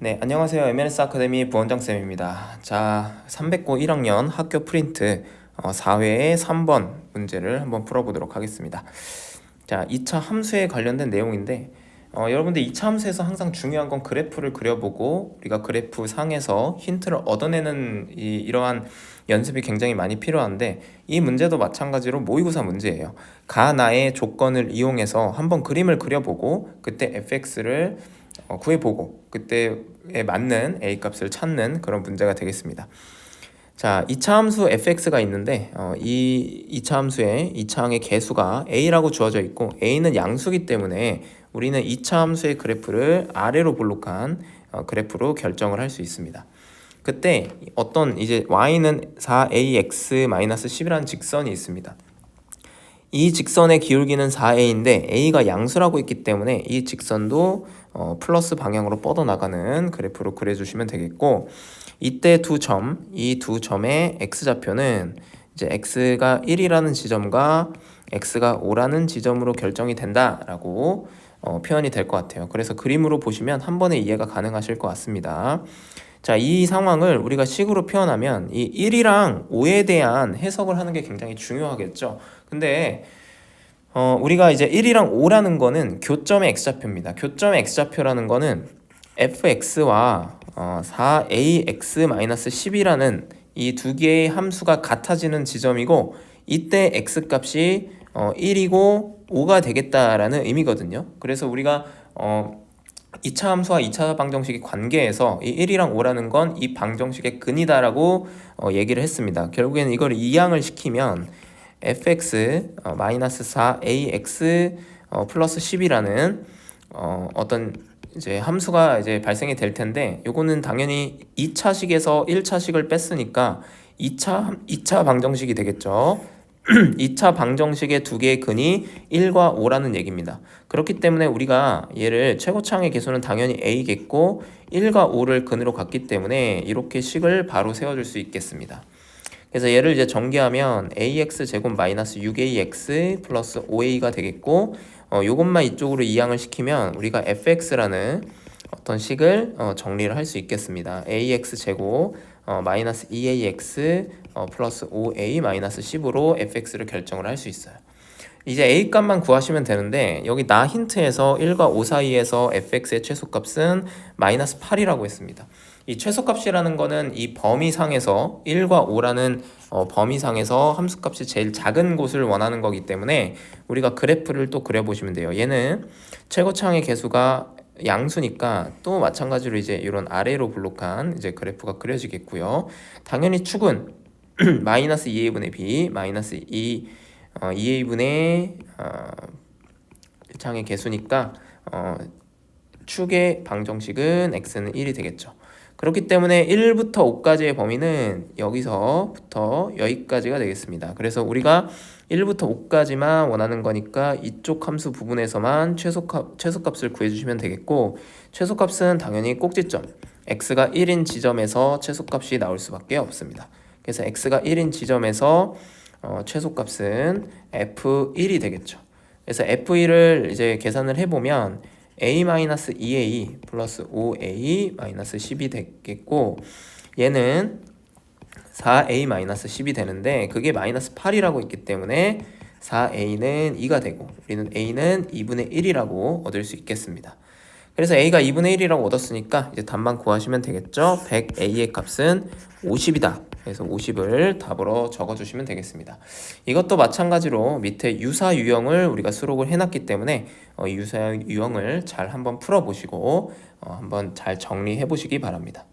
네, 안녕하세요. MLS 아카데미 부원장쌤입니다. 자, 309 1학년 학교 프린트 어, 4회의 3번 문제를 한번 풀어보도록 하겠습니다. 자, 2차 함수에 관련된 내용인데 어, 여러분들 2차 함수에서 항상 중요한 건 그래프를 그려보고 우리가 그래프 상에서 힌트를 얻어내는 이, 이러한 연습이 굉장히 많이 필요한데 이 문제도 마찬가지로 모의고사 문제예요. 가 나의 조건을 이용해서 한번 그림을 그려보고 그때 fx를 어, 구해보고 그때에 맞는 a 값을 찾는 그런 문제가 되겠습니다. 자, 2차 함수 fx가 있는데 어, 이 2차 함수의 2차 항의 개수가 a라고 주어져 있고 a는 양수기 때문에 우리는 2차 함수의 그래프를 아래로 볼록한 어, 그래프로 결정을 할 수 있습니다. 그때 어떤 이제 y는 4ax-10이라는 직선이 있습니다. 이 직선의 기울기는 4a인데 a가 양수라고 있기 때문에 이 직선도 어, 플러스 방향으로 뻗어나가는 그래프로 그려주시면 되겠고 이때 두 점, 이 두 점의 x좌표는 이제 x가 1이라는 지점과 x가 5라는 지점으로 결정이 된다라고 어, 표현이 될 것 같아요. 그래서 그림으로 보시면 한 번에 이해가 가능하실 것 같습니다. 자, 이 상황을 우리가 식으로 표현하면 이 1이랑 5에 대한 해석을 하는 게 굉장히 중요하겠죠. 근데 어, 우리가 이제 1이랑 5라는 거는 교점의 x좌표입니다. 교점의 x좌표라는 거는 fx와 어, 4ax-10이라는 이 두 개의 함수가 같아지는 지점이고 이때 x 값이 어, 1이고 5가 되겠다라는 의미거든요. 그래서 우리가 어, 2차 함수와 2차 방정식의 관계에서 이 1이랑 5라는 건 이 방정식의 근이다라고 어, 얘기를 했습니다. 결국에는 이걸 이항을 시키면 fx 어, 마이너스 4ax 어, 플러스 10이라는 어, 어떤 이제 함수가 이제 발생이 될 텐데 요거는 당연히 2차식에서 1차식을 뺐으니까 2차 2차 방정식이 되겠죠. 2차 방정식의 두 개의 근이 1과 5라는 얘기입니다. 그렇기 때문에 우리가 얘를 최고차항의 개수는 당연히 a겠고 1과 5를 근으로 갖기 때문에 이렇게 식을 바로 세워줄 수 있겠습니다. 그래서 얘를 이제 전개하면 ax 제곱 마이너스 6ax 플러스 5a가 되겠고 어, 요것만 이쪽으로 이항을 시키면 우리가 fx라는 어떤 식을 어, 정리를 할 수 있겠습니다. ax 제곱 어, 마이너스 2ax 어, 플러스 5a 마이너스 10으로 fx를 결정을 할 수 있어요. 이제 a 값만 구하시면 되는데 여기 나 힌트에서 1과 5 사이에서 fx의 최소값은 마이너스 8이라고 했습니다. 이 최소값이라는 거는 이 범위상에서 1과 5라는 어, 범위상에서 함수값이 제일 작은 곳을 원하는 거기 때문에 우리가 그래프를 또 그려보시면 돼요. 얘는 최고차항의 개수가 양수니까 또 마찬가지로 이제 이런 아래로 블록한 이제 그래프가 그려지겠고요. 당연히 축은 마이너스 2a분의 b 마이너스 2 어, 2a분의 어, 창의 개수니까 어, 축의 방정식은 x는 1이 되겠죠. 그렇기 때문에 1부터 5까지의 범위는 여기서부터 여기까지가 되겠습니다. 그래서 우리가 1부터 5까지만 원하는 거니까 이쪽 함수 부분에서만 최소값, 최소값을 구해주시면 되겠고 최소값은 당연히 꼭지점 x가 1인 지점에서 최소값이 나올 수밖에 없습니다. 그래서 x가 1인 지점에서 어, 최소값은 f1이 되겠죠. 그래서 f1을 이제 계산을 해보면 a-2a 플러스 5a-10이 되겠고 얘는 4a-10이 되는데 그게 마이너스 8이라고 있기 때문에 4a는 2가 되고 우리는 a는 2분의 1이라고 얻을 수 있겠습니다. 그래서 a가 2분의 1이라고 얻었으니까 이제 답만 구하시면 되겠죠. 100a의 값은 50이다. 그래서 50을 답으로 적어주시면 되겠습니다. 이것도 마찬가지로 밑에 유사 유형을 우리가 수록을 해놨기 때문에 어, 유사 유형을 잘 한번 풀어보시고 어, 한번 잘 정리해 보시기 바랍니다.